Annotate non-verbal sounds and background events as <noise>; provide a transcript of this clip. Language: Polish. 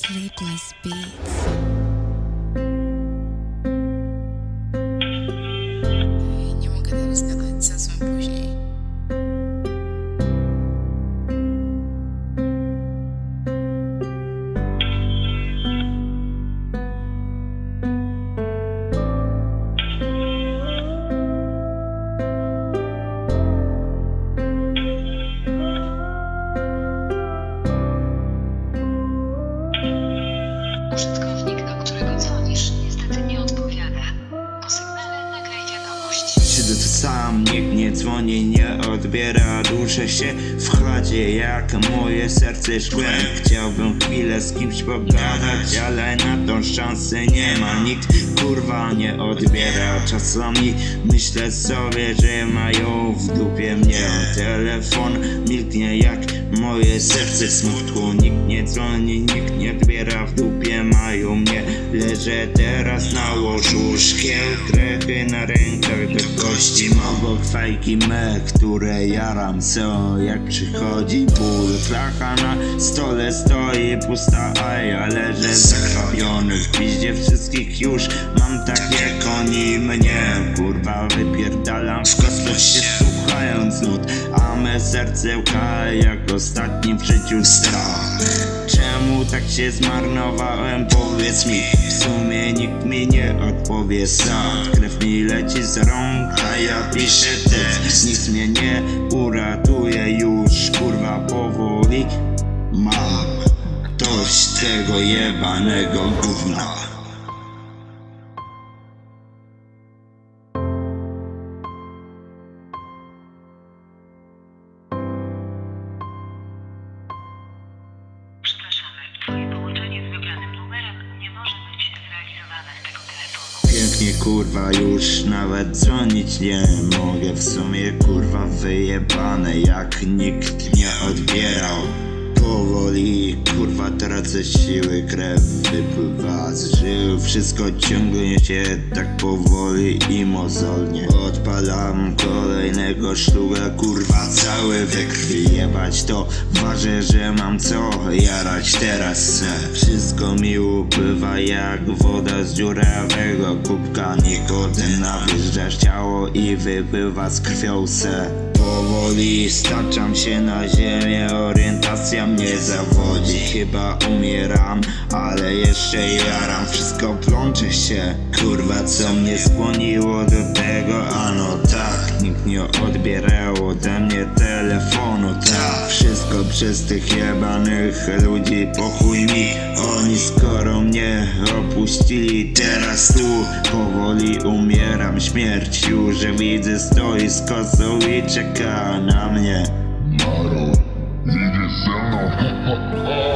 Sleepless Beats. Dzwoni, nie odbiera Duszę się w jak moje serce szkłem. Chciałbym chwilę z kimś pogadać, ale na tą szansę nie ma. Nikt kurwa nie odbiera. Czasami myślę sobie, że mają w dupie mnie. Telefon milknie jak moje serce smutku. Nikt nie dzwoni, nikt nie odbiera. W dupie mają Leżę teraz na łożu, szkiel trechy na rękach do kości. Obok fajki me, które jaram co jak przychodzi ból. Flacha na stole stoi pusta, a ja leżę zakrapiony W piździe wszystkich już. Mam tak jak oni mnie Kurwa wypierdalam w kosmos się słuchając nut A me serce łka jak ostatni w życiu strach. Czemu tak się zmarnowałem? Powiedz mi? W sumie nikt mi nie odpowie sam Krew mi leci z rąk, a ja piszę tekst Nic mnie nie uratuje już Kurwa powoli Mam. Dość tego jebanego gówna Pięknie kurwa już nawet dzwonić nie mogę. W sumie kurwa wyjebane jak nikt nie odbierał. Powoli kurwa tracę siły, krew wypływa z żył. Wszystko ciągnie się tak powoli i mozolnie Odpalam kolejnego sztuga, kurwa cały we krwi Jebać to, ważę, że mam co jarać teraz. Se Wszystko mi upływa jak woda z dziurawego kubka. Nikotyna wjeżdża w ciało i wypływa z krwią se. Powoli staczam się na ziemię, orientacja mnie zawodzi. Chyba umieram, ale jeszcze jaram. Wszystko plącze się, kurwa co mnie skłoniło do tego tak, nikt nie odbierał ode mnie telefonu. Tak, wszystko przez tych jebanych ludzi. Pochuj mi, oni skoro mnie opuścili. Teraz tu powoli umieram. Śmierć Już widzę stoi z kosą i czeka na mnie. Maro, jedziesz ze mną? <laughs>